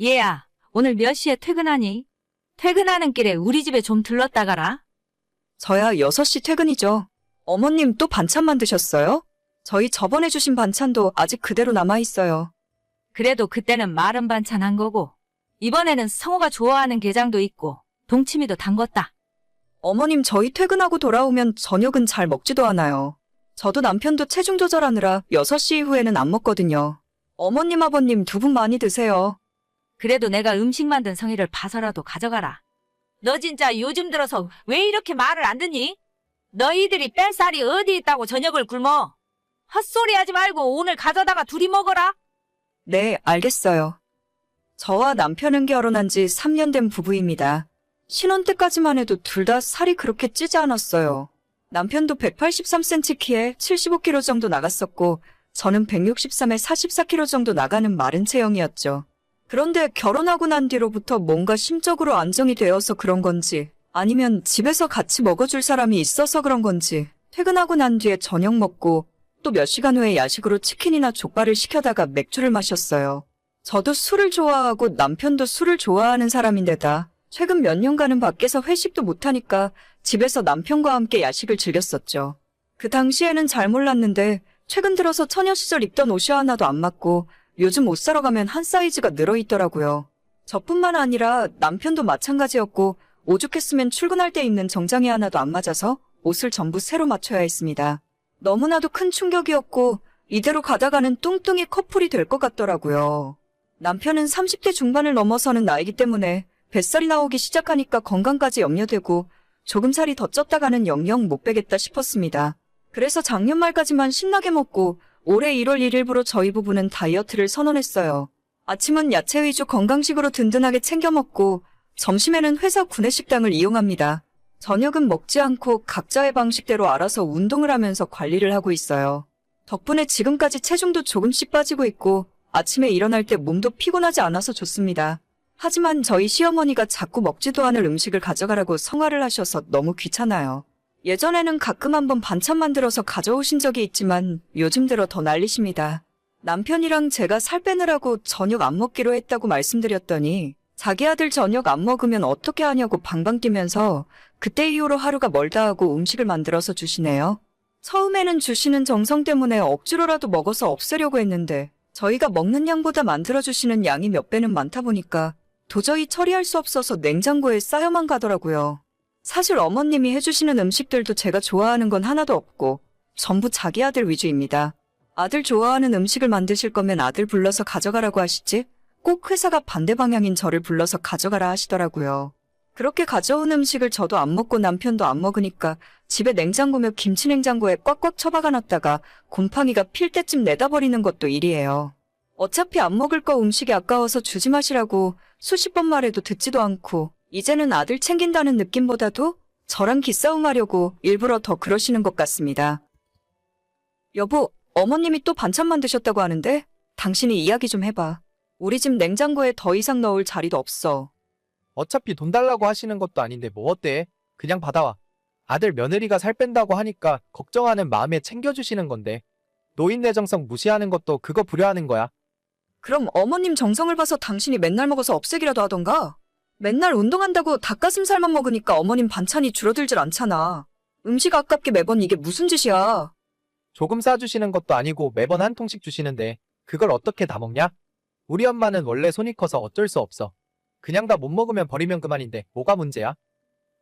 얘야, 오늘 몇 시에 퇴근하니? 퇴근하는 길에 우리 집에 좀 들렀다 가라. 저야 6시 퇴근이죠. 어머님 또 반찬 만드셨어요? 저희 저번에 주신 반찬도 아직 그대로 남아있어요. 그래도 그때는 마른 반찬 한 거고, 이번에는 성호가 좋아하는 게장도 있고, 동치미도 담궜다. 어머님 저희 퇴근하고 돌아오면 저녁은 잘 먹지도 않아요. 저도 남편도 체중 조절하느라 6시 이후에는 안 먹거든요. 어머님 아버님 두 분 많이 드세요. 그래도 내가 음식 만든 성의를 봐서라도 가져가라. 너 진짜 요즘 들어서 왜 이렇게 말을 안 듣니? 너희들이 뺄 살이 어디 있다고 저녁을 굶어? 헛소리 하지 말고 오늘 가져다가 둘이 먹어라. 네, 알겠어요. 저와 남편은 결혼한 지 3년 된 부부입니다. 신혼 때까지만 해도 둘 다 살이 그렇게 찌지 않았어요. 남편도 183cm 키에 75kg 정도 나갔었고, 저는 163에 44kg 정도 나가는 마른 체형이었죠. 그런데 결혼하고 난 뒤로부터 뭔가 심적으로 안정이 되어서 그런 건지, 아니면 집에서 같이 먹어줄 사람이 있어서 그런 건지, 퇴근하고 난 뒤에 저녁 먹고, 또 몇 시간 후에 야식으로 치킨이나 족발을 시켜다가 맥주를 마셨어요. 저도 술을 좋아하고 남편도 술을 좋아하는 사람인데다 최근 몇 년간은 밖에서 회식도 못하니까 집에서 남편과 함께 야식을 즐겼었죠. 그 당시에는 잘 몰랐는데 최근 들어서 처녀 시절 입던 옷이 하나도 안 맞고 요즘 옷 사러 가면 한 사이즈가 늘어 있더라고요. 저뿐만 아니라 남편도 마찬가지였고 오죽했으면 출근할 때 입는 정장이 하나도 안 맞아서 옷을 전부 새로 맞춰야 했습니다. 너무나도 큰 충격이었고 이대로 가다가는 뚱뚱이 커플이 될 것 같더라고요. 남편은 30대 중반을 넘어서는 나이기 때문에 뱃살이 나오기 시작하니까 건강까지 염려되고 조금 살이 더 쪘다가는 영영 못 빼겠다 싶었습니다. 그래서 작년 말까지만 신나게 먹고 올해 1월 1일부로 저희 부부는 다이어트를 선언했어요. 아침은 야채 위주 건강식으로 든든하게 챙겨 먹고 점심에는 회사 구내식당을 이용합니다. 저녁은 먹지 않고 각자의 방식대로 알아서 운동을 하면서 관리를 하고 있어요. 덕분에 지금까지 체중도 조금씩 빠지고 있고 아침에 일어날 때 몸도 피곤하지 않아서 좋습니다. 하지만 저희 시어머니가 자꾸 먹지도 않을 음식을 가져가라고 성화를 하셔서 너무 귀찮아요. 예전에는 가끔 한번 반찬 만들어서 가져오신 적이 있지만 요즘 들어 더 난리십니다. 남편이랑 제가 살 빼느라고 저녁 안 먹기로 했다고 말씀드렸더니 자기 아들 저녁 안 먹으면 어떻게 하냐고 방방 뛰면서 그때 이후로 하루가 멀다 하고 음식을 만들어서 주시네요. 처음에는 주시는 정성 때문에 억지로라도 먹어서 없애려고 했는데 저희가 먹는 양보다 만들어주시는 양이 몇 배는 많다 보니까 도저히 처리할 수 없어서 냉장고에 쌓여만 가더라고요. 사실 어머님이 해주시는 음식들도 제가 좋아하는 건 하나도 없고 전부 자기 아들 위주입니다. 아들 좋아하는 음식을 만드실 거면 아들 불러서 가져가라고 하시지 꼭 회사가 반대 방향인 저를 불러서 가져가라 하시더라고요. 그렇게 가져온 음식을 저도 안 먹고 남편도 안 먹으니까 집에 냉장고며 김치 냉장고에 꽉꽉 처박아 놨다가 곰팡이가 필 때쯤 내다버리는 것도 일이에요. 어차피 안 먹을 거 음식이 아까워서 주지 마시라고 수십 번 말해도 듣지도 않고 이제는 아들 챙긴다는 느낌보다도 저랑 기싸움하려고 일부러 더 그러시는 것 같습니다. 여보, 어머님이 또 반찬 만드셨다고 하는데 당신이 이야기 좀 해봐. 우리 집 냉장고에 더 이상 넣을 자리도 없어. 어차피 돈 달라고 하시는 것도 아닌데 뭐 어때? 그냥 받아와. 아들 며느리가 살 뺀다고 하니까 걱정하는 마음에 챙겨주시는 건데. 노인네 정성 무시하는 것도 그거 불효하는 거야. 그럼 어머님 정성을 봐서 당신이 맨날 먹어서 없애기라도 하던가? 맨날 운동한다고 닭가슴살만 먹으니까 어머님 반찬이 줄어들질 않잖아. 음식 아깝게 매번 이게 무슨 짓이야. 조금 싸주시는 것도 아니고 매번 한 통씩 주시는데 그걸 어떻게 다 먹냐? 우리 엄마는 원래 손이 커서 어쩔 수 없어. 그냥 다 못 먹으면 버리면 그만인데 뭐가 문제야?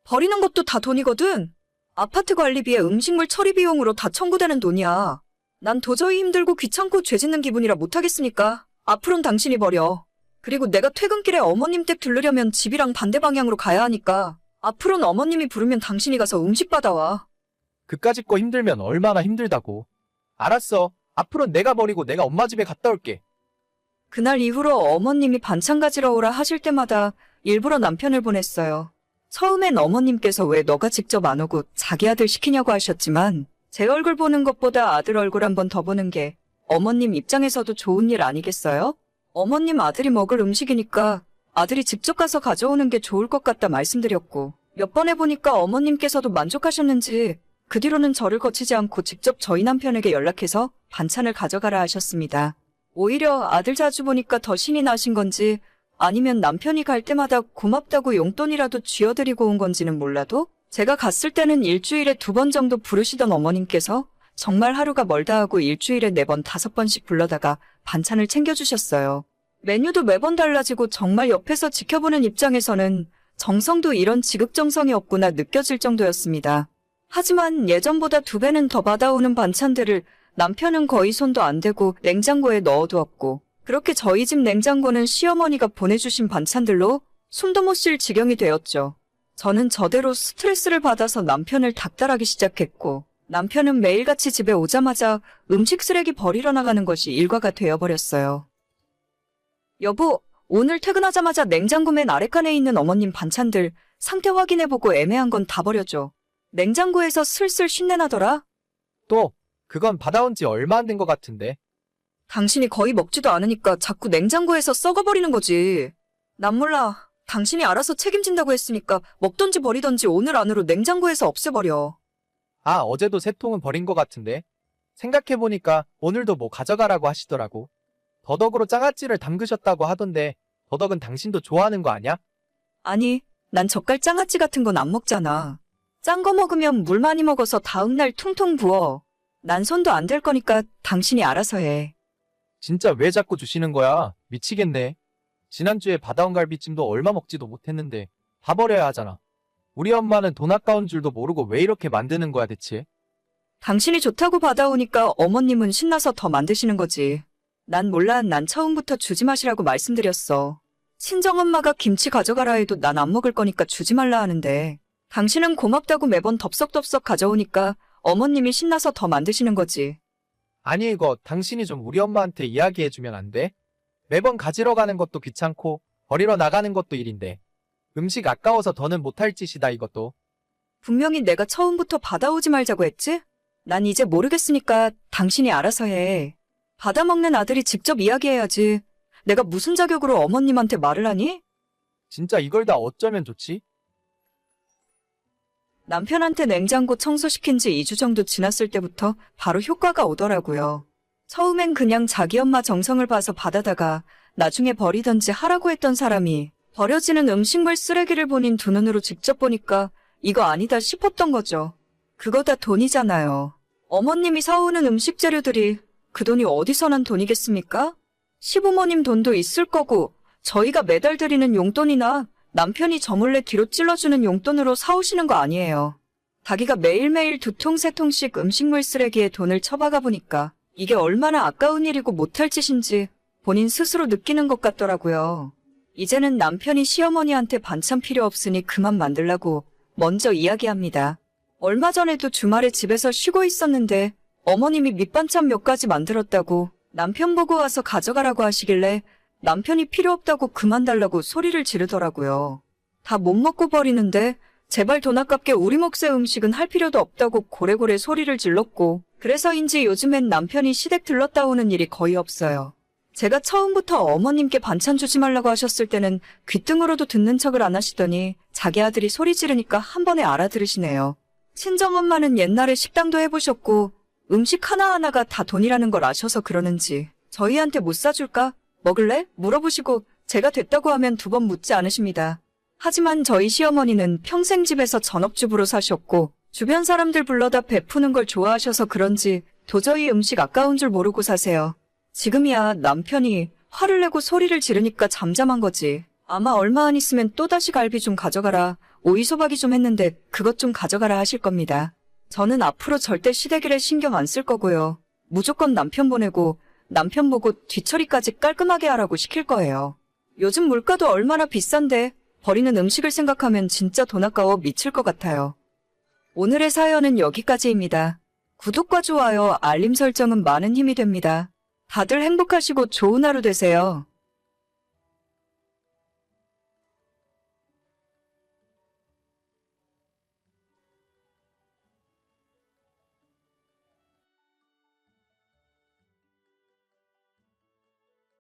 버리는 것도 다 돈이거든. 아파트 관리비에 음식물 처리 비용으로 다 청구되는 돈이야. 난 도저히 힘들고 귀찮고 죄 짓는 기분이라 못하겠으니까 앞으론 당신이 버려. 그리고 내가 퇴근길에 어머님 댁 들르려면 집이랑 반대 방향으로 가야 하니까 앞으론 어머님이 부르면 당신이 가서 음식 받아와. 그까짓 거 힘들면 얼마나 힘들다고. 알았어. 앞으로 내가 버리고 내가 엄마 집에 갔다 올게. 그날 이후로 어머님이 반찬 가지러 오라 하실 때마다 일부러 남편을 보냈어요. 처음엔 어머님께서 왜 너가 직접 안 오고 자기 아들 시키냐고 하셨지만 제 얼굴 보는 것보다 아들 얼굴 한 번 더 보는 게 어머님 입장에서도 좋은 일 아니겠어요? 어머님 아들이 먹을 음식이니까 아들이 직접 가서 가져오는 게 좋을 것 같다 말씀드렸고 몇 번 해보니까 어머님께서도 만족하셨는지 그 뒤로는 저를 거치지 않고 직접 저희 남편에게 연락해서 반찬을 가져가라 하셨습니다. 오히려 아들 자주 보니까 더 신이 나신 건지 아니면 남편이 갈 때마다 고맙다고 용돈이라도 쥐어드리고 온 건지는 몰라도 제가 갔을 때는 일주일에 두 번 정도 부르시던 어머님께서 정말 하루가 멀다 하고 일주일에 네 번, 다섯 번씩 불러다가 반찬을 챙겨주셨어요. 메뉴도 매번 달라지고 정말 옆에서 지켜보는 입장에서는 정성도 이런 지극정성이 없구나 느껴질 정도였습니다. 하지만 예전보다 두 배는 더 받아오는 반찬들을 남편은 거의 손도 안 대고 냉장고에 넣어두었고 그렇게 저희 집 냉장고는 시어머니가 보내주신 반찬들로 숨도 못 쉴 지경이 되었죠. 저는 저대로 스트레스를 받아서 남편을 닥달하기 시작했고 남편은 매일같이 집에 오자마자 음식 쓰레기 버리러 나가는 것이 일과가 되어버렸어요. 여보, 오늘 퇴근하자마자 냉장고 맨 아래칸에 있는 어머님 반찬들 상태 확인해보고 애매한 건 다 버려줘. 냉장고에서 슬슬 쉰내 나더라? 또, 그건 받아온 지 얼마 안 된 것 같은데. 당신이 거의 먹지도 않으니까 자꾸 냉장고에서 썩어버리는 거지. 난 몰라. 당신이 알아서 책임진다고 했으니까 먹던지 버리던지 오늘 안으로 냉장고에서 없애버려. 아, 어제도 세 통은 버린 것 같은데. 생각해보니까 오늘도 뭐 가져가라고 하시더라고. 더덕으로 장아찌를 담그셨다고 하던데, 더덕은 당신도 좋아하는 거 아냐? 아니, 난 젓갈 장아찌 같은 건 안 먹잖아. 짠 거 먹으면 물 많이 먹어서 다음날 퉁퉁 부어. 난 손도 안 댈 거니까 당신이 알아서 해. 진짜 왜 자꾸 주시는 거야? 미치겠네. 지난주에 받아온 갈비찜도 얼마 먹지도 못했는데, 다 버려야 하잖아. 우리 엄마는 돈 아까운 줄도 모르고 왜 이렇게 만드는 거야, 대체? 당신이 좋다고 받아오니까 어머님은 신나서 더 만드시는 거지. 난 몰라, 난 처음부터 주지 마시라고 말씀드렸어. 친정엄마가 김치 가져가라 해도 난 안 먹을 거니까 주지 말라 하는데, 당신은 고맙다고 매번 덥석덥석 가져오니까 어머님이 신나서 더 만드시는 거지. 아니, 이거 당신이 좀 우리 엄마한테 이야기해주면 안 돼? 매번 가지러 가는 것도 귀찮고, 버리러 나가는 것도 일인데. 음식 아까워서 더는 못할 짓이다, 이것도. 분명히 내가 처음부터 받아오지 말자고 했지? 난 이제 모르겠으니까 당신이 알아서 해. 받아먹는 아들이 직접 이야기해야지. 내가 무슨 자격으로 어머님한테 말을 하니? 진짜 이걸 다 어쩌면 좋지? 남편한테 냉장고 청소시킨 지 2주 정도 지났을 때부터 바로 효과가 오더라고요. 처음엔 그냥 자기 엄마 정성을 봐서 받아다가 나중에 버리던지 하라고 했던 사람이 버려지는 음식물 쓰레기를 본인 두 눈으로 직접 보니까 이거 아니다 싶었던 거죠. 그거 다 돈이잖아요. 어머님이 사오는 음식 재료들이 그 돈이 어디서 난 돈이겠습니까? 시부모님 돈도 있을 거고 저희가 매달 드리는 용돈이나 남편이 저 몰래 뒤로 찔러주는 용돈으로 사오시는 거 아니에요. 자기가 매일매일 두 통, 세 통씩 음식물 쓰레기에 돈을 처박아 보니까 이게 얼마나 아까운 일이고 못할 짓인지 본인 스스로 느끼는 것 같더라고요. 이제는 남편이 시어머니한테 반찬 필요 없으니 그만 만들라고 먼저 이야기합니다. 얼마 전에도 주말에 집에서 쉬고 있었는데 어머님이 밑반찬 몇 가지 만들었다고 남편 보고 와서 가져가라고 하시길래 남편이 필요 없다고 그만 달라고 소리를 지르더라고요. 다 못 먹고 버리는데 제발 돈 아깝게 우리 몫의 음식은 할 필요도 없다고 고래고래 소리를 질렀고 그래서인지 요즘엔 남편이 시댁 들렀다 오는 일이 거의 없어요. 제가 처음부터 어머님께 반찬 주지 말라고 하셨을 때는 귀등으로도 듣는 척을 안 하시더니 자기 아들이 소리 지르니까 한 번에 알아들으시네요. 친정엄마는 옛날에 식당도 해보셨고 음식 하나하나가 다 돈이라는 걸 아셔서 그러는지 저희한테 못 사줄까? 먹을래? 물어보시고 제가 됐다고 하면 두 번 묻지 않으십니다. 하지만 저희 시어머니는 평생 집에서 전업주부로 사셨고 주변 사람들 불러다 베푸는 걸 좋아하셔서 그런지 도저히 음식 아까운 줄 모르고 사세요. 지금이야 남편이 화를 내고 소리를 지르니까 잠잠한 거지. 아마 얼마 안 있으면 또다시 갈비 좀 가져가라. 오이소박이 좀 했는데 그것 좀 가져가라 하실 겁니다. 저는 앞으로 절대 시댁일에 신경 안 쓸 거고요. 무조건 남편 보내고 남편 보고 뒤처리까지 깔끔하게 하라고 시킬 거예요. 요즘 물가도 얼마나 비싼데 버리는 음식을 생각하면 진짜 돈 아까워 미칠 것 같아요. 오늘의 사연은 여기까지입니다. 구독과 좋아요, 알림 설정은 많은 힘이 됩니다. 다들 행복하시고 좋은 하루 되세요.